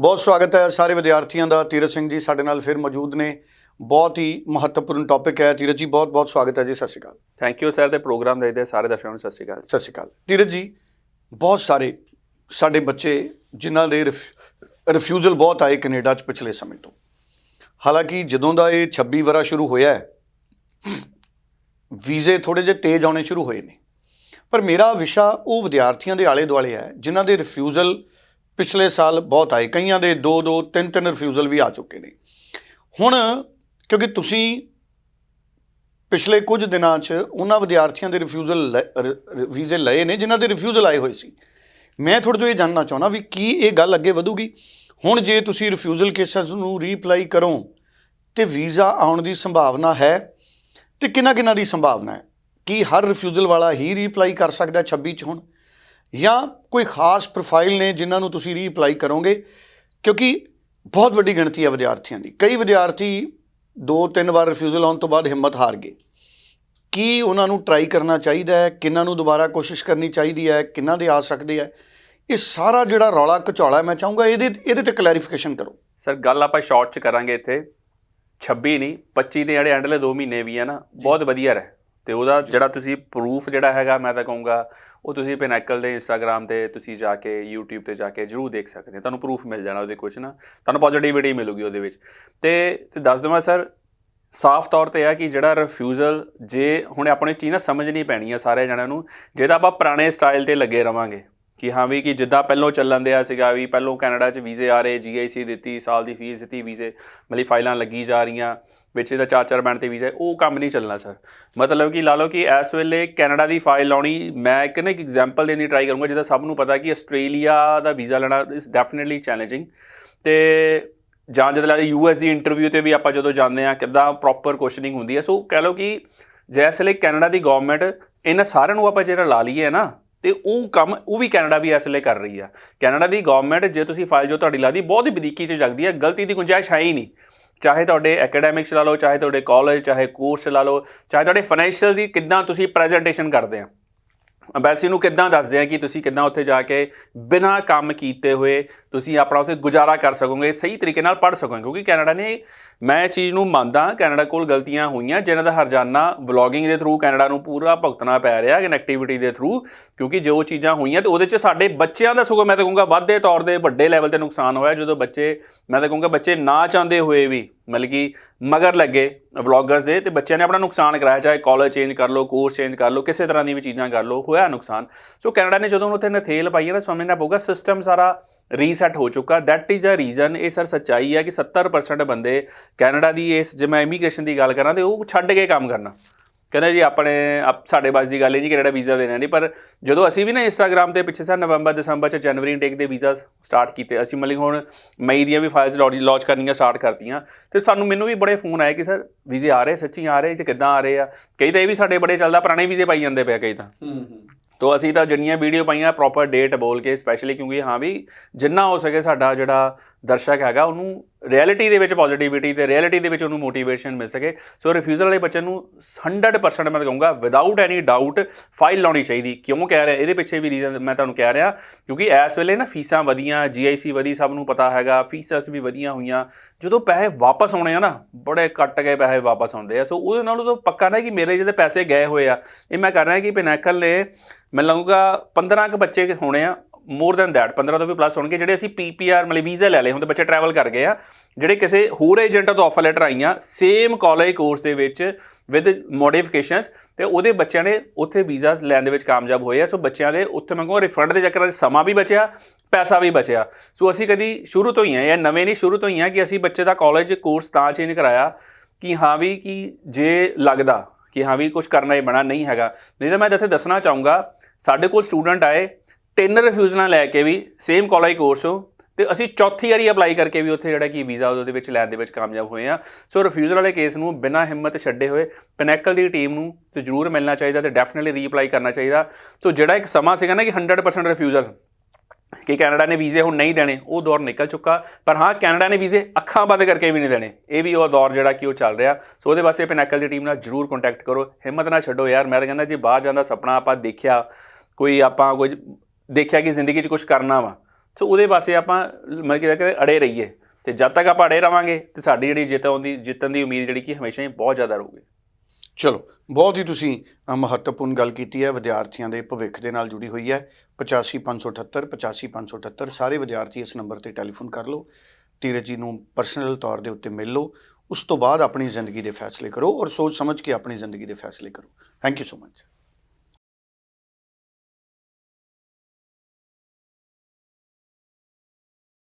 ਬਹੁਤ ਸਵਾਗਤ ਹੈ ਸਾਰੇ ਵਿਦਿਆਰਥੀਆਂ ਦਾ। ਤੀਰਤ ਸਿੰਘ ਜੀ ਸਾਡੇ ਨਾਲ ਫਿਰ ਮੌਜੂਦ ਨੇ। ਬਹੁਤ ਹੀ ਮਹੱਤਵਪੂਰਨ ਟੌਪਿਕ ਹੈ। ਤੀਰਤ ਜੀ ਬਹੁਤ ਬਹੁਤ ਸਵਾਗਤ ਹੈ ਜੀ। ਸਤਿ ਸ਼੍ਰੀ ਅਕਾਲ। ਥੈਂਕ ਯੂ ਸਰ ਤੇ ਪ੍ਰੋਗਰਾਮ ਦੇਖਦੇ ਸਾਰੇ ਦਰਸ਼ਕਾਂ ਨੂੰ ਸਤਿ ਸ਼੍ਰੀ ਅਕਾਲ। ਸਤਿ ਸ਼੍ਰੀ ਅਕਾਲ। ਤੀਰਤ ਜੀ ਬਹੁਤ ਸਾਰੇ ਸਾਡੇ ਬੱਚੇ ਜਿਨ੍ਹਾਂ ਦੇ ਰਿਫਿਊਜ਼ਲ ਬਹੁਤ ਆਏ ਕੈਨੇਡਾ 'ਚ ਪਿਛਲੇ ਸਮੇਂ ਤੋਂ। ਹਾਲਾਂਕਿ ਜਦੋਂ ਦਾ ਇਹ 26 ਵਰਾ ਸ਼ੁਰੂ ਹੋਇਆ ਹੈ ਵੀਜ਼ੇ ਥੋੜੇ ਜਿਹੇ ਤੇਜ਼ ਆਉਣੇ ਸ਼ੁਰੂ ਹੋਏ ਨੇ। ਪਰ ਮੇਰਾ ਵਿਸ਼ਾ ਉਹ ਵਿਦਿਆਰਥੀਆਂ ਦੇ ਆਲੇ ਦੁਆਲੇ ਹੈ ਜਿਨ੍ਹਾਂ ਦੇ ਰਿਫਿਊਜ਼ਲ ਪਿਛਲੇ ਸਾਲ ਬਹੁਤ ਆਏ। ਕਈਆਂ ਦੇ 2 2 3 3 ਰਿਫਿਊਜ਼ਲ ਵੀ ਆ ਚੁੱਕੇ ਨੇ। ਹੁਣ ਕਿਉਂਕਿ ਤੁਸੀਂ ਪਿਛਲੇ ਕੁਝ ਦਿਨਾਂ 'ਚ ਉਹਨਾਂ ਵਿਦਿਆਰਥੀਆਂ ਦੇ ਰਿਫਿਊਜ਼ਲ ਵੀਜ਼ੇ ਲਏ ਨੇ, ਜਿਨ੍ਹਾਂ ਦੇ ਰਿਫਿਊਜ਼ਲ ਆਏ ਹੋਏ ਸੀ। ਮੈਂ ਤੁਹਾਡੇ ਤੋਂ ਇਹ ਜਾਣਨਾ ਚਾਹੁੰਦਾ ਵੀ ਕੀ ਇਹ ਗੱਲ ਅੱਗੇ ਵਧੂਗੀ? ਹੁਣ ਜੇ ਤੁਸੀਂ ਰਿਫਿਊਜ਼ਲ ਕੇਸਸ ਨੂੰ ਰੀਪਲਾਈ ਕਰੋ, ਤੇ ਵੀਜ਼ਾ ਆਉਣ ਦੀ ਸੰਭਾਵਨਾ ਹੈ ਤੇ ਕਿੰਨਾ ਕਿੰਨਾ ਦੀ ਸੰਭਾਵਨਾ ਹੈ? ਕੀ ਹਰ ਰਿਫਿਊਜ਼ਲ ਵਾਲਾ ਹੀ ਰੀਪਲਾਈ ਕਰ ਸਕਦਾ ਹੈ 26 ਚ ਹੁਣ? ਜਾਂ ਕੋਈ ਖਾਸ ਪ੍ਰੋਫਾਈਲ ਨੇ ਜਿਨ੍ਹਾਂ ਨੂੰ ਤੁਸੀਂ ਰੀਅਪਲਾਈ ਕਰੋਗੇ ਕਿਉਂਕਿ ਬਹੁਤ ਵੱਡੀ ਗਿਣਤੀ ਹੈ ਵਿਦਿਆਰਥੀਆਂ ਦੀ। ਕਈ ਵਿਦਿਆਰਥੀ ਦੋ ਤਿੰਨ ਵਾਰ ਰਿਫਿਊਜ਼ਲ ਆਉਣ ਤੋਂ ਬਾਅਦ ਹਿੰਮਤ ਹਾਰ ਗਏ। ਕੀ ਉਹਨਾਂ ਨੂੰ ਟਰਾਈ ਕਰਨਾ ਚਾਹੀਦਾ ਹੈ? ਕਿੰਨਾਂ ਨੂੰ ਦੁਬਾਰਾ ਕੋਸ਼ਿਸ਼ ਕਰਨੀ ਚਾਹੀਦੀ ਹੈ? ਕਿੰਨਾਂ ਦੇ ਆ ਸਕਦੇ ਆ ਇਹ ਸਾਰਾ ਜਿਹੜਾ ਰੌਲਾ ਘਚੌਲਾ ਮੈਂ ਚਾਹੂੰਗਾ ਇਹਦੇ ਇਹਦੇ ਤੇ ਕਲੈਰੀਫਿਕੇਸ਼ਨ ਕਰੋ। ਸਰ ਗੱਲ ਆਪਾਂ ਸ਼ਾਰਟ ਚ ਕਰਾਂਗੇ ਇੱਥੇ। 26 ਨਹੀਂ 25 ਦੇ ਜਿਹੜੇ ਐਂਡਲੇ 2 ਮਹੀਨੇ ਵੀ ਆ ਨਾ ਬਹੁਤ ਵਧੀਆ ਰਹੇ। ਤੇ ਉਹਦਾ ਜਿਹੜਾ ਤੁਸੀਂ ਪ੍ਰੂਫ ਜਿਹੜਾ ਹੈਗਾ, ਮੈਂ ਤਾਂ ਕਹੂੰਗਾ, ਉਹ ਤੁਸੀਂ ਪਿਨੈਕਲ ਦੇ ਇੰਸਟਾਗ੍ਰam ਤੇ ਤੁਸੀਂ ਜਾ ਕੇ, YouTube ਤੇ ਜਾ ਕੇ ਜਰੂਰ ਦੇਖ ਸਕਦੇ ਹੋ। ਤੁਹਾਨੂੰ ਪ੍ਰੂਫ ਮਿਲ ਜਾਣਾ ਉਹਦੇ ਕੁਝ ਨਾ। ਤੁਹਾਨੂੰ ਪੋਜ਼ਿਟਿਵਿਟੀ ਮਿਲੂਗੀ ਉਹਦੇ ਵਿੱਚ। ਤੇ ਤੇ ਦੱਸ ਦਵਾਂ ਸਰ ਸਾਫ਼ ਤੌਰ ਤੇ ਆ ਕਿ ਜਿਹੜਾ ਰਿਫਿਊਜ਼ਲ ਜੇ ਹੁਣ ਆਪਣੇ ਚੀਜ਼ ਨਾ ਸਮਝਣੀ ਪੈਣੀ ਆ ਸਾਰੇ ਜਣਿਆਂ ਨੂੰ, ਜੇ ਤਾਂ ਆਪਾਂ ਪੁਰਾਣੇ ਸਟਾਈਲ ਤੇ ਲੱਗੇ ਰਵਾਂਗੇ। ਕਿ ਹਾਂ ਵੀ ਕਿ ਜਿੱਦਾਂ ਪਹਿਲੋਂ ਚੱਲਣ ਦਿਆ ਸੀਗਾ ਵੀ ਪਹਿਲੋਂ ਕੈਨੇਡਾ 'ਚ ਵੀਜ਼ੇ ਆ ਰਹੇ ਜੀਆਈਸੀ ਦਿੱਤੀ, ਸਾਲ ਦੀ ਫੀਸ ਦਿੱਤੀ, ਵੀਜ਼ੇ, ਮਤਲਬ ਫਾਈਲਾਂ ਲੱਗੀ ਜਾ ਰਹੀਆਂ, ਵਿੱਚ ਇਹਦਾ ਚਾਰ ਚਾਰ ਬੈਂਡ ਤੇ ਵੀਜ਼ਾ, ਉਹ ਕੰਮ ਨਹੀਂ ਚੱਲਣਾ ਸਰ। ਮਤਲਬ ਕਿ ਲਾ ਲਓ ਕਿ ਇਸ ਵੇਲੇ ਕੈਨੇਡਾ ਦੀ ਫਾਈਲ ਲਾਉਣੀ, ਮੈਂ ਇੱਕ ਨਾ ਇੱਕ ਐਗਜ਼ਾਮਪਲ ਦੇਣ ਦੀ ਟਰਾਈ ਕਰੂੰਗਾ ਜਿਹਦਾ ਸਭ ਨੂੰ ਪਤਾ ਕਿ ਆਸਟ੍ਰੇਲੀਆ ਦਾ ਵੀਜ਼ਾ ਲੈਣਾ ਇਜ਼ ਡੈਫੀਨਿਟਲੀ ਚੈਲੰਜਿੰਗ ਤੇ ਜਾਂ ਜਦੋਂ ਲਾ ਯੂ ਯੂਐਸ ਦੀ ਇੰਟਰਵਿਊ ਤੇ ਵੀ ਆਪਾਂ ਜਦੋਂ ਜਾਂਦੇ ਆ ਕਿੱਦਾਂ ਪ੍ਰੋਪਰ ਕੁਐਸਚਨਿੰਗ ਹੁੰਦੀ ਹੈ। ਸੋ ਕਹਿ ਲਓ ਕਿ ਜੈਸ ਲਈ ਕੈਨੇਡਾ ਦੀ ਗਵਰਨਮੈਂਟ ਇਹਨਾਂ ਸਾਰਿਆਂ ਨੂੰ ਆਪਾਂ ਜਿਹੜਾ ਲਾ ਲਈਏ ਨਾ ਤੇ ਉਹ ਕੰਮ, ਉਹ ਵੀ ਕੈਨੇਡਾ ਵੀ ਇਸ ਲਈ ਕਰ ਰਹੀ ਆ। ਕੈਨੇਡਾ ਦੀ ਗਵਰਨਮੈਂਟ ਜੇ ਤੁਸੀਂ ਫਾਈਲ ਜੋ ਤੁਹਾਡੀ ਲਾਦੀ ਬਹੁਤ ਹੀ ਬਦੀਕੀ 'ਚ ਜਗਦੀ ਹੈ ਗਲਤੀ ਦੀ ਗੁੰਜਾਇਸ਼ ਹੈ ਹੀ ਨਹੀਂ। ਚਾਹੇ ਤੁਹਾਡੇ ਐਕੈਡੈਮਿਕਸ ਲਾ ਲਓ, ਚਾਹੇ ਤੁਹਾਡੇ ਕਾਲਜ ਚਾਹੇ ਕੋਰਸ ਲਾ ਲਓ, ਚਾਹੇ ਤੁਹਾਡੇ ਫਾਈਨੈਂਸ਼ੀਅਲ ਦੀ ਕਿੱਦਾਂ ਤੁਸੀਂ ਪ੍ਰੈਜੈਂਟੇਸ਼ਨ ਕਰਦੇ ਆ। ਅੰਬੈਸੀ ਨੂੰ ਕਿੱਦਾਂ ਦੱਸਦੇ ਆ ਕਿ ਤੁਸੀਂ ਕਿੱਦਾਂ ਉੱਥੇ ਜਾ ਕੇ ਬਿਨਾਂ ਕੰਮ ਕੀਤੇ ਹੋਏ ਤੁਸੀਂ ਆਪਣਾ ਉੱਥੇ ਗੁਜ਼ਾਰਾ ਕਰ ਸਕੋਗੇ, ਸਹੀ ਤਰੀਕੇ ਨਾਲ ਪੜ੍ਹ ਸਕੋਗੇ, ਕਿਉਂਕਿ ਕੈਨੇਡਾ ਨੇ, ਮੈਂ ਇਹ ਚੀਜ਼ ਨੂੰ ਮੰਨਦਾ, ਕੈਨੇਡਾ ਕੋਲ ਗਲਤੀਆਂ ਹੋਈਆਂ ਜਿਨ੍ਹਾਂ ਦਾ ਹਰਜਾਨਾ ਵਲੌਗਿੰਗ ਦੇ ਥਰੂ ਕੈਨੇਡਾ ਨੂੰ ਪੂਰਾ ਭੁਗਤਣਾ ਪੈ ਰਿਹਾ ਕਨੈਕਟੀਵਿਟੀ ਦੇ ਥਰੂ ਕਿਉਂਕਿ ਜੋ ਚੀਜ਼ਾਂ ਹੋਈਆਂ ਤੇ ਉਹਦੇ 'ਚ ਸਾਡੇ ਬੱਚਿਆਂ ਦਾ ਸਗੋਂ ਮੈਂ ਤਾਂ ਕਹੂੰਗਾ ਵੱਧਦੇ ਤੌਰ ਦੇ ਵੱਡੇ ਲੈਵਲ ਤੇ ਨੁਕਸਾਨ ਹੋਇਆ, ਜਦੋਂ ਬੱਚੇ, ਮੈਂ ਤਾਂ ਕਹੂੰਗਾ ਬੱਚੇ ਨਾ ਚਾਹੁੰਦੇ ਹੋਏ ਵੀ, ਮਤਲਬ ਕਿ ਮਗਰ ਲੱਗੇ ਵਲੌਗਰਸ ਦੇ ਤੇ ਬੱਚਿਆਂ ਨੇ ਆਪਣਾ ਨੁਕਸਾਨ ਕਰਾਇਆ, ਚਾਹੇ ਕਾਲਜ ਚੇਂਜ ਕਰ ਲਓ ਕੋਰਸ ਚੇਂਜ ਕਰ ਲਓ, ਕਿਸੇ ਤਰ੍ਹਾਂ ਦੀ ਵੀ ਚੀਜ਼ਾਂ ਕਰ ਲਓ, ਹੋਇਆ ਨੁਕਸਾਨ। ਸੋ ਕੈਨੇਡਾ ਨੇ ਜਦੋਂ ਉੱਥੇ ਨਥੇਲ ਪਾਈ ਹੈ ਤਾਂ ਸਮਝਣਾ ਪਊਗਾ ਸਿਸਟਮ ਸਾਰਾ ਰੀਸੈਟ ਹੋ ਚੁੱਕਾ। ਦੈਟ ਇਜ਼ ਅ ਰੀਜ਼ਨ ਇਹ ਸਰ ਸੱਚਾਈ ਹੈ ਕਿ 70% ਬੰਦੇ ਕੈਨੇਡਾ ਦੀ ਇਸ, ਜੇ ਮੈਂ ਇਮੀਗ੍ਰੇਸ਼ਨ ਦੀ ਗੱਲ ਕਰਾਂ ਤੇ ਉਹ ਛੱਡ ਕੇ ਕੰਮ ਕਰਨਾ। ਕਹਿੰਦੇ ਜੀ ਆਪਣੇ ਸਾਡੇ ਬਾਸ ਦੀ ਗੱਲ ਹੈ ਜੀ ਕੈਨੇਡਾ ਵੀਜ਼ਾ ਦੇਣਾ ਨਹੀਂ, ਪਰ ਜਦੋਂ ਅਸੀਂ ਵੀ ਨਾ ਇੰਸਟਾਗ੍ਰam ਤੇ ਪਿੱਛੇ ਸਾ ਨਵੰਬਰ ਦਸੰਬਰ ਚ ਜਨਵਰੀ ਇਨਟੇਕ ਦੇ ਵੀਜ਼ਾ ਸਟਾਰਟ ਕੀਤੇ, ਅਸੀਂ ਮਤਲਬ ਹੁਣ ਮਈ ਦੀਆਂ ਵੀ ਫਾਈਲਸ ਲਾਂਚ ਕਰਨੀਆਂ ਸਟਾਰਟ ਕਰਤੀਆਂ। ਤੇ ਸਾਨੂੰ ਮੈਨੂੰ ਵੀ ਬੜੇ ਫੋਨ ਆਏ ਕਿ ਸਰ ਵੀਜ਼ੇ ਆ ਰਹੇ, ਸੱਚੀ ਆ ਰਹੇ ਤੇ ਕਿੱਦਾਂ ਆ ਰਹੇ ਆ। ਕਈ ਤਾਂ ਇਹ ਵੀ ਸਾਡੇ ਬੜੇ ਚੱਲਦਾ, ਪੁਰਾਣੇ ਵੀਜ਼ੇ ਪਾਈ ਜਾਂਦੇ ਪਿਆ ਕਈ ਤਾਂ। ਤੋ ਅਸੀਂ ਤਾਂ ਜਿੰਨੀਆਂ ਵੀਡੀਓ ਪਾਈਆਂ ਪ੍ਰੋਪਰ ਡੇਟ ਬੋਲ ਕੇ ਸਪੈਸ਼ਲੀ ਕਿਉਂਕਿ ਹਾਂ ਵੀ ਜਿੰਨਾ ਹੋ ਸਕੇ ਸਾਡਾ ਜਿਹੜਾ ਦਰਸ਼ਕ ਹੈਗਾ, ਉਹਨੂੰ ਰਿਐਲਿਟੀ ਦੇ ਵਿੱਚ ਪੋਜ਼ਿਟਿਵਿਟੀ ਤੇ ਰਿਐਲਿਟੀ ਦੇ ਵਿੱਚ ਉਹਨੂੰ ਮੋਟੀਵੇਸ਼ਨ ਮਿਲ ਸਕੇ। ਸੋ ਰਿਫਿਊਜ਼ਲ ਵਾਲੇ ਬੱਚੇ ਨੂੰ 100% ਮੈਂ ਕਹੂੰਗਾ ਵਿਦਆਊਟ ਐਨੀ ਡਾਊਟ ਫਾਈਲ ਲਾਉਣੀ ਚਾਹੀਦੀ। ਕਿਉਂ ਕਹਿ ਰਿਹਾ? ਇਹਦੇ ਪਿੱਛੇ ਵੀ ਰੀਜ਼ਨ ਮੈਂ ਤੁਹਾਨੂੰ ਕਹਿ ਰਿਹਾ, ਕਿਉਂਕਿ ਇਸ ਵੇਲੇ ਨਾ ਫੀਸਾਂ ਵਧੀਆਂ ਜੀਆਈਸੀ ਵਧੀ, ਸਭ ਨੂੰ ਪਤਾ ਹੈਗਾ ਫੀਸਸ ਵੀ ਵਧੀਆਂ ਹੋਈਆਂ। ਜਦੋਂ ਪੈਸੇ ਵਾਪਸ ਆਉਣੇ ਆ ਨਾ, ਬੜੇ ਕੱਟ ਗਏ ਪੈਸੇ ਵਾਪਸ ਆਉਂਦੇ ਆ। ਸੋ ਉਹਦੇ ਨਾਲ ਉਹ ਪੱਕਾ ਨਾ ਕਿ ਮੇਰੇ ਜਿਹੜੇ ਪੈਸੇ ਗਏ ਹੋਏ ਆ, ਇਹ ਮੈਂ ਕਰ ਰਿਹਾ ਕਿ ਪਿਨੈਕਲ ਨੇ, ਮੈਂ ਲਾਂਗਾ 15 ਕ ਬੱਚੇ ਹੋਣੇ ਆ ਮੋਰ ਦੈਨ ਦੈਟ 15 ਤੋਂ ਵੀ ਪਲੱਸ ਹੋਣਗੇ, ਜਿਹੜੇ ਅਸੀਂ ਪੀਪੀਆਰ ਮਤਲਬ ਵੀਜ਼ਾ ਲੈ ਲਏ ਹੁੰਦੇ ਬੱਚੇ ਟਰੈਵਲ ਕਰ ਗਏ ਆ, ਜਿਹੜੇ ਕਿਸੇ ਹੋਰ ਏਜੰਟਾਂ ਤੋਂ ਆਫਰ ਲੈਟਰ ਆਈਆਂ ਸੇਮ ਕਾਲਜ ਕੋਰਸ ਦੇ ਵਿੱਚ ਵਿਦ ਮੋਡੀਫਿਕੇਸ਼ਨਸ ਤੇ ਉਹਦੇ ਬੱਚਿਆਂ ਨੇ ਉੱਥੇ ਵੀਜ਼ਾਸ ਲੈਣ ਦੇ ਵਿੱਚ ਕਾਮਯਾਬ ਹੋਏ ਆ, ਸੋ ਬੱਚਿਆਂ ਦੇ ਉੱਥੇ ਮੈਂ ਕਹਾਂ ਰਿਫੰਡ ਦੇ ਚੱਕਰਾਂ 'ਚ ਸਮਾਂ ਵੀ ਬਚਿਆ, ਪੈਸਾ ਵੀ ਬਚਿਆ। ਸੋ ਅਸੀਂ ਕਦੀ ਸ਼ੁਰੂ ਤੋਂ ਹੀ ਆ ਇਹ ਨਵੇਂ ਨਹੀਂ ਸ਼ੁਰੂ ਤੋਂ ਹੀ ਆ ਕਿ ਅਸੀਂ ਬੱਚੇ ਦਾ ਕਾਲਜ ਕੋਰਸ ਤਾਂ ਚੇਂਜ ਕਰਾਇਆ ਕਿ ਹਾਂ ਵੀ ਕਿ ਜੇ ਲੱਗਦਾ ਕਿ ਹਾਂ ਵੀ ਕੁਝ ਕਰਨਾ ਹੀ ਬਣਾ, ਨਹੀਂ ਹੈਗਾ। ਨਹੀਂ ਤਾਂ ਮੈਂ ਇੱਥੇ ਦੱਸਣਾ ਚਾਹੂੰਗਾ, ਸਾਡੇ ਕੋਲ ਸਟੂਡੈਂਟ ਆਏ ਤਿੰਨ ਰਿਫਿਊਜ਼ਲਾਂ ਲੈ ਕੇ ਵੀ ਸੇਮ ਕਾਲਜ ਕੋਰਸ ਹੋ ਤੇ ਅਸੀਂ ਚੌਥੀ ਵਾਰੀ ਅਪਲਾਈ ਕਰਕੇ ਵੀ ਉੱਥੇ ਜਿਹੜਾ ਕਿ ਵੀਜ਼ਾ ਉਹਦੇ ਵਿੱਚ ਲੈਣ ਦੇ ਵਿੱਚ ਕਾਮਯਾਬ ਹੋਏ ਆ ਸੋ ਰਿਫਿਊਜ਼ਲ ਵਾਲੇ ਕੇਸ ਨੂੰ ਬਿਨਾਂ ਹਿੰਮਤ ਛੱਡੇ ਹੋਏ ਪੈਨੈਕਲ ਦੀ ਟੀਮ ਨੂੰ ਤੇ ਜ਼ਰੂਰ ਮਿਲਣਾ ਚਾਹੀਦਾ ਤੇ ਡੈਫੀਨਿਟਲੀ ਰੀਅਪਲਾਈ ਕਰਨਾ ਚਾਹੀਦਾ। ਸੋ ਜਿਹੜਾ ਇੱਕ ਸਮਾਂ ਸੀਗਾ ਨਾ ਕਿ 100% ਰਿਫਿਊਜ਼ਲ ਕਿ ਕੈਨੇਡਾ ਨੇ ਵੀਜ਼ੇ ਹੁਣ ਨਹੀਂ ਦੇਣੇ, ਉਹ ਦੌਰ ਨਿਕਲ ਚੁੱਕਾ। ਪਰ ਹਾਂ, ਕੈਨੇਡਾ ਨੇ ਵੀਜ਼ੇ ਅੱਖਾਂ ਬੰਦ ਕਰਕੇ ਵੀ ਨਹੀਂ ਦੇਣੇ। ਇਹ ਵੀ ਉਹ ਦੌਰ ਜਿਹੜਾ ਕਿ ਉਹ ਚੱਲ ਰਿਹਾ। ਸੋ ਉਹਦੇ ਵਾਸਤੇ ਪੈਨੈਕਲ ਦੀ ਟੀਮ ਨਾਲ ਜਰੂਰ ਕੰਟੈਕਟ ਕਰੋ। ਹਿੰਮਤ ਨਾ ਛੱਡੋ ਯਾਰ, ਮੈਂ ਤਾਂ ਕਹਿੰਦਾ ਜੇ ਬਾਹਰ ਜਾਂਦਾ ਸੁਪਨਾ ਆਪਾਂ ਦੇਖਿਆ, ਕੋਈ ਆਪਾਂ ਕੋਈ ਦੇਖਿਆ ਕਿ ਜ਼ਿੰਦਗੀ 'ਚ ਕੁਝ ਕਰਨਾ ਵਾ। ਸੋ ਉਹਦੇ ਪਾਸੇ ਆਪਾਂ ਮਤਲਬ ਕਿ ਕਿ ਅੜੇ ਰਹੀਏ ਤੇ ਜਦ ਤੱਕ ਆਪਾਂ ਅੜੇ ਰਵਾਂਗੇ ਤੇ ਸਾਡੀ ਜਿਹੜੀ ਜਿੱਤ ਆਉਂਦੀ, ਜਿੱਤਣ ਦੀ ਉਮੀਦ ਜਿਹੜੀ ਕਿ ਹਮੇਸ਼ਾ ਹੀ ਬਹੁਤ ਜ਼ਿਆਦਾ ਰਹੂਗੀ। ਚਲੋ, ਬਹੁਤ ਹੀ ਤੁਸੀਂ ਮਹੱਤਵਪੂਰਨ ਗੱਲ ਕੀਤੀ ਹੈ, ਵਿਦਿਆਰਥੀਆਂ ਦੇ ਭਵਿੱਖ ਦੇ ਨਾਲ ਜੁੜੀ ਹੋਈ ਹੈ। 85578 85578 ਸਾਰੇ ਵਿਦਿਆਰਥੀ ਇਸ ਨੰਬਰ ਤੇ ਟੈਲੀਫੋਨ ਕਰ ਲਓ। ਧੀਰਜ ਜੀ ਨੂੰ ਪਰਸਨਲ ਤੌਰ ਦੇ ਉੱਤੇ ਮਿਲ ਲਓ। ਉਸ ਤੋਂ ਬਾਅਦ ਆਪਣੀ ਜ਼ਿੰਦਗੀ ਦੇ ਫੈਸਲੇ ਕਰੋ ਔਰ ਸੋਚ ਸਮਝ ਕੇ ਆਪਣੀ ਜ਼ਿੰਦਗੀ ਦੇ ਫੈਸਲੇ ਕਰੋ। Thank you so much